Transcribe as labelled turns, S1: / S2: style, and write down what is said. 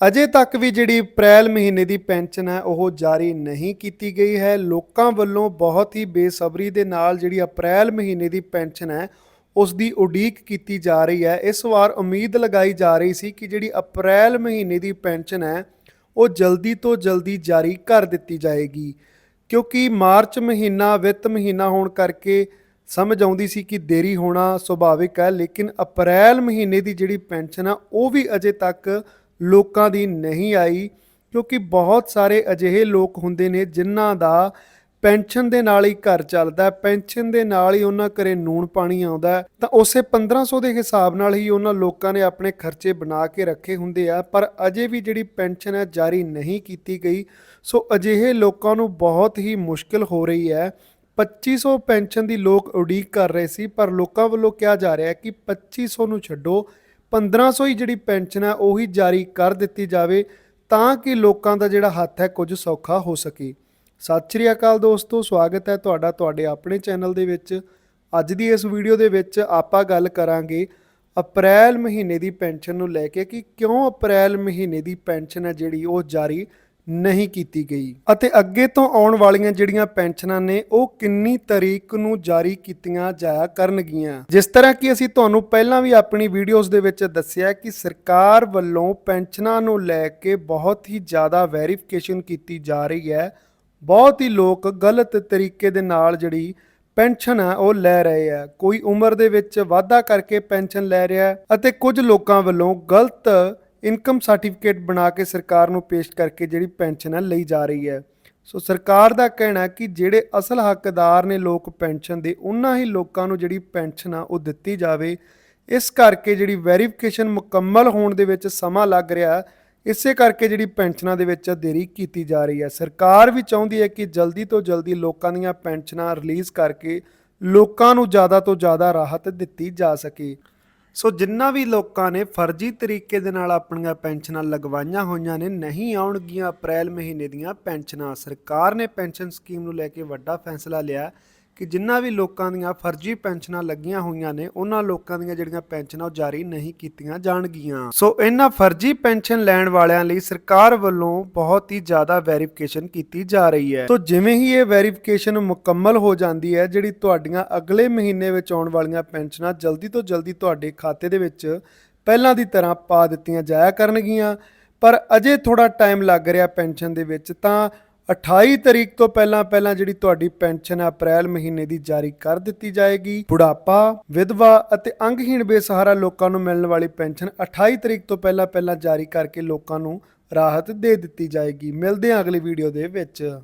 S1: ਅਜੇ ਤੱਕ ਵੀ ਜਿਹੜੀ ਅਪ੍ਰੈਲ ਮਹੀਨੇ ਦੀ ਪੈਨਸ਼ਨ ਹੈ, ਉਹ ਜਾਰੀ ਨਹੀਂ ਕੀਤੀ ਗਈ ਹੈ। ਲੋਕਾਂ ਵੱਲੋਂ ਬਹੁਤ ਹੀ ਬੇਸਬਰੀ ਦੇ ਨਾਲ ਜਿਹੜੀ ਅਪ੍ਰੈਲ ਮਹੀਨੇ ਦੀ ਪੈਨਸ਼ਨ ਹੈ ਉਸ ਦੀ ਉਡੀਕ ਕੀਤੀ ਜਾ ਰਹੀ ਹੈ। ਇਸ ਵਾਰ ਉਮੀਦ ਲਗਾਈ ਜਾ ਰਹੀ ਸੀ ਕਿ ਜਿਹੜੀ ਅਪ੍ਰੈਲ ਮਹੀਨੇ ਦੀ ਪੈਨਸ਼ਨ ਹੈ, ਉਹ ਜਲਦੀ ਤੋਂ ਜਲਦੀ ਜਾਰੀ ਕਰ ਦਿੱਤੀ ਜਾਏਗੀ। ਕਿਉਂਕਿ ਮਾਰਚ ਮਹੀਨਾ ਵਿੱਤ ਮਹੀਨਾ ਹੋਣ ਕਰਕੇ ਸਮਝ ਆਉਂਦੀ ਸੀ ਕਿ ਦੇਰੀ ਹੋਣਾ ਸੁਭਾਵਿਕ ਹੈ, ਲੇਕਿਨ ਅਪ੍ਰੈਲ ਮਹੀਨੇ ਦੀ ਜਿਹੜੀ ਪੈਨਸ਼ਨ ਆ ਉਹ ਵੀ ਅਜੇ ਤੱਕ ਲੋਕਾਂ ਦੀ ਨਹੀਂ ਆਈ, ਕਿਉਂਕਿ ਬਹੁਤ ਸਾਰੇ ਅਜਿਹੇ ਲੋਕ ਹੁੰਦੇ ਨੇ ਜਿਨ੍ਹਾਂ ਦਾ ਪੈਨਸ਼ਨ ਦੇ ਨਾਲ ਹੀ ਘਰ ਚੱਲਦਾ ਪੈਨਸ਼ਨ ਦੇ ਨਾਲ ਹੀ ਉਹਨਾਂ ਘਰੇ ਨੂਣ ਪਾਣੀ ਆਉਂਦਾ ਤਾਂ ਉਸੇ 1500 ਦੇ ਹਿਸਾਬ ਨਾਲ ਹੀ ਉਹਨਾਂ ਲੋਕਾਂ ਨੇ ਆਪਣੇ ਖਰਚੇ ਬਣਾ ਕੇ ਰੱਖੇ ਹੁੰਦੇ ਆ, ਪਰ ਅਜੇ ਵੀ ਜਿਹੜੀ ਪੈਨਸ਼ਨ ਹੈ ਜਾਰੀ ਨਹੀਂ ਕੀਤੀ ਗਈ। ਸੋ ਅਜਿਹੇ ਲੋਕਾਂ ਨੂੰ ਬਹੁਤ ਹੀ ਮੁਸ਼ਕਲ ਹੋ ਰਹੀ ਹੈ। 2500 ਪੈਨਸ਼ਨ ਦੀ ਲੋਕ ਉਡੀਕ ਕਰ ਰਹੇ ਸੀ, ਪਰ ਲੋਕਾਂ ਵੱਲੋਂ ਕਿਹਾ ਜਾ ਰਿਹਾ ਹੈ ਕਿ 2500 ਨੂੰ ਛੱਡੋ। 1500 ਹੀ ਜਿਹੜੀ ਪੈਨਸ਼ਨ ਹੈ ਉਹੀ ਜਾਰੀ ਕਰ ਦਿੱਤੀ ਜਾਵੇ ਤਾਂ ਕਿ ਲੋਕਾਂ ਦਾ ਜਿਹੜਾ ਹੱਥ ਹੈ ਕੁਝ ਸੌਖਾ ਹੋ ਸਕੇ। ਸਤਿ ਸ਼੍ਰੀ ਅਕਾਲ ਦੋਸਤੋ, ਸਵਾਗਤ ਹੈ ਤੁਹਾਡਾ ਤੁਹਾਡੇ ਆਪਣੇ ਚੈਨਲ ਦੇ ਵਿੱਚ। ਅੱਜ ਦੀ ਇਸ ਵੀਡੀਓ ਦੇ ਵਿੱਚ ਆਪਾਂ ਗੱਲ ਕਰਾਂਗੇ ਅਪ੍ਰੈਲ ਮਹੀਨੇ ਦੀ ਪੈਨਸ਼ਨ ਨੂੰ ਲੈ ਕੇ ਕਿ ਕਿਉਂ ਅਪ੍ਰੈਲ ਮਹੀਨੇ ਦੀ ਪੈਨਸ਼ਨ ਹੈ ਜਿਹੜੀ ਉਹ ਜਾਰੀ ਨਹੀਂ ਕੀਤੀ ਗਈ। ਅਤੇ ਅੱਗੇ ਤੋਂ ਆਉਣ ਵਾਲੀਆਂ ਜਿਹੜੀਆਂ ਪੈਨਸ਼ਨਾਂ ਨੇ, ਉਹ ਕਿੰਨੀ ਤਰੀਕ ਨੂੰ ਜਾਰੀ ਕੀਤੀਆਂ ਜਾਇਆ ਕਰਨਗੀਆਂ। ਜਿਸ ਤਰ੍ਹਾਂ ਕਿ ਅਸੀਂ ਤੁਹਾਨੂੰ ਪਹਿਲਾਂ ਵੀ ਆਪਣੀ ਵੀਡੀਓਜ਼ ਦੇ ਵਿੱਚ ਦੱਸਿਆ ਕਿ ਸਰਕਾਰ ਵੱਲੋਂ ਪੈਨਸ਼ਨਾਂ ਨੂੰ ਲੈ ਕੇ ਬਹੁਤ ਹੀ ਜ਼ਿਆਦਾ ਵੈਰੀਫਿਕੇਸ਼ਨ ਕੀਤੀ ਜਾ ਰਹੀ ਹੈ। ਬਹੁਤ ਹੀ ਲੋਕ ਗਲਤ ਤਰੀਕੇ ਦੇ ਨਾਲ ਜਿਹੜੀ ਪੈਨਸ਼ਨ ਹੈ, ਉਹ ਲੈ ਰਹੇ ਆ ਕੋਈ ਉਮਰ ਦੇ ਵਿੱਚ ਵਾਧਾ ਕਰਕੇ ਪੈਨਸ਼ਨ ਲੈ ਰਿਹਾ ਅਤੇ ਕੁਝ ਲੋਕਾਂ ਵੱਲੋਂ ਗਲਤ ਇਨਕਮ ਸਰਟੀਫਿਕੇਟ ਬਣਾ ਕੇ ਸਰਕਾਰ ਨੂੰ ਪੇਸ਼ ਕਰਕੇ ਜਿਹੜੀ ਪੈਨਸ਼ਨ ਹੈ ਲਈ ਜਾ ਰਹੀ ਹੈ। ਸੋ ਸਰਕਾਰ ਦਾ ਕਹਿਣਾ ਹੈ ਕਿ ਜਿਹੜੇ ਅਸਲ ਹੱਕਦਾਰ ਨੇ ਲੋਕ ਪੈਨਸ਼ਨ ਦੇ, ਉਹਨਾਂ ਹੀ ਲੋਕਾਂ ਨੂੰ ਜਿਹੜੀ ਪੈਨਸ਼ਨ ਆ ਉਹ ਦਿੱਤੀ ਜਾਵੇ। ਇਸ ਕਰਕੇ ਜਿਹੜੀ ਵੈਰੀਫਿਕੇਸ਼ਨ ਮੁਕੰਮਲ ਹੋਣ ਦੇ ਵਿੱਚ ਸਮਾਂ ਲੱਗ ਰਿਹਾ ਇਸੇ ਕਰਕੇ ਜਿਹੜੀ ਪੈਨਸ਼ਨਾਂ ਦੇ ਵਿੱਚ ਦੇਰੀ ਕੀਤੀ ਜਾ ਰਹੀ ਹੈ। ਸਰਕਾਰ ਵੀ ਚਾਹੁੰਦੀ ਹੈ ਕਿ ਜਲਦੀ ਤੋਂ ਜਲਦੀ ਲੋਕਾਂ ਦੀਆਂ ਪੈਨਸ਼ਨਾਂ ਰਿਲੀਜ਼ ਕਰਕੇ ਲੋਕਾਂ ਨੂੰ ਜ਼ਿਆਦਾ ਤੋਂ ਜ਼ਿਆਦਾ ਰਾਹਤ ਦਿੱਤੀ ਜਾ ਸਕੇ। ਸੋ ਜਿੰਨਾ ਵੀ ਲੋਕਾਂ ਨੇ ਫਰਜ਼ੀ ਤਰੀਕੇ ਦੇ ਨਾਲ ਆਪਣੀਆਂ ਪੈਨਸ਼ਨਾਂ ਲਗਵਾਈਆਂ ਹੋਈਆਂ ਨੇ, ਨਹੀਂ ਆਉਣਗੀਆਂ ਅਪ੍ਰੈਲ ਮਹੀਨੇ ਦੀਆਂ ਪੈਨਸ਼ਨਾਂ। ਸਰਕਾਰ ਨੇ ਪੈਨਸ਼ਨ ਸਕੀਮ ਨੂੰ ਲੈ ਕੇ ਵੱਡਾ ਫੈਸਲਾ ਲਿਆ। ਕਿ ਜਿੰਨਾ ਵੀ ਲੋਕਾਂ ਦੀਆਂ ਫਰਜ਼ੀ ਪੈਨਸ਼ਨਾਂ ਲੱਗੀਆਂ ਹੋਈਆਂ ਨੇ, ਉਹਨਾਂ ਲੋਕਾਂ ਦੀਆਂ ਜਿਹੜੀਆਂ ਪੈਨਸ਼ਨਾਂ ਉਹ ਜਾਰੀ ਨਹੀਂ ਕੀਤੀਆਂ ਜਾਣਗੀਆਂ। ਸੋ ਇਹਨਾਂ ਫਰਜ਼ੀ ਪੈਨਸ਼ਨ ਲੈਣ ਵਾਲਿਆਂ ਲਈ ਸਰਕਾਰ ਵੱਲੋਂ ਬਹੁਤ ਹੀ ਜ਼ਿਆਦਾ ਵੈਰੀਫਿਕੇਸ਼ਨ ਕੀਤੀ ਜਾ ਰਹੀ ਹੈ। ਸੋ ਜਿਵੇਂ ਹੀ ਇਹ ਵੈਰੀਫਿਕੇਸ਼ਨ ਮੁਕੰਮਲ ਹੋ ਜਾਂਦੀ ਹੈ, ਜਿਹੜੀ ਤੁਹਾਡੀਆਂ ਅਗਲੇ ਮਹੀਨੇ ਵਿੱਚ ਆਉਣ ਵਾਲੀਆਂ ਪੈਨਸ਼ਨਾਂ ਜਲਦੀ ਤੋਂ ਜਲਦੀ ਤੁਹਾਡੇ ਖਾਤੇ ਦੇ ਵਿੱਚ ਪਹਿਲਾਂ ਦੀ ਤਰ੍ਹਾਂ ਪਾ ਦਿੱਤੀਆਂ ਜਾਇਆ ਕਰਨਗੀਆਂ, ਪਰ ਅਜੇ ਥੋੜਾ ਟਾਈਮ ਲੱਗ ਰਿਹਾ ਪੈਨਸ਼ਨ ਦੇ ਵਿੱਚ, ਤਾਂ 28 ਤਰੀਕ ਤੋਂ ਪਹਿਲਾਂ ਪਹਿਲਾਂ ਜਿਹੜੀ ਤੁਹਾਡੀ ਪੈਨਸ਼ਨ ਹੈ ਅਪ੍ਰੈਲ ਮਹੀਨੇ ਦੀ ਜਾਰੀ ਕਰ ਦਿੱਤੀ ਜਾਏਗੀ। ਬੁਢਾਪਾ, ਵਿਧਵਾ ਅਤੇ ਅੰਗਹੀਣ ਬੇਸਹਾਰਾ ਲੋਕਾਂ ਨੂੰ ਮਿਲਣ ਵਾਲੀ ਪੈਨਸ਼ਨ 28 ਤਰੀਕ ਤੋਂ ਪਹਿਲਾਂ ਪਹਿਲਾਂ ਜਾਰੀ ਕਰਕੇ ਲੋਕਾਂ ਨੂੰ ਰਾਹਤ ਦੇ ਦਿੱਤੀ ਜਾਏਗੀ। ਮਿਲਦੇ ਹਾਂ ਅਗਲੀ ਵੀਡੀਓ ਦੇ ਵਿੱਚ।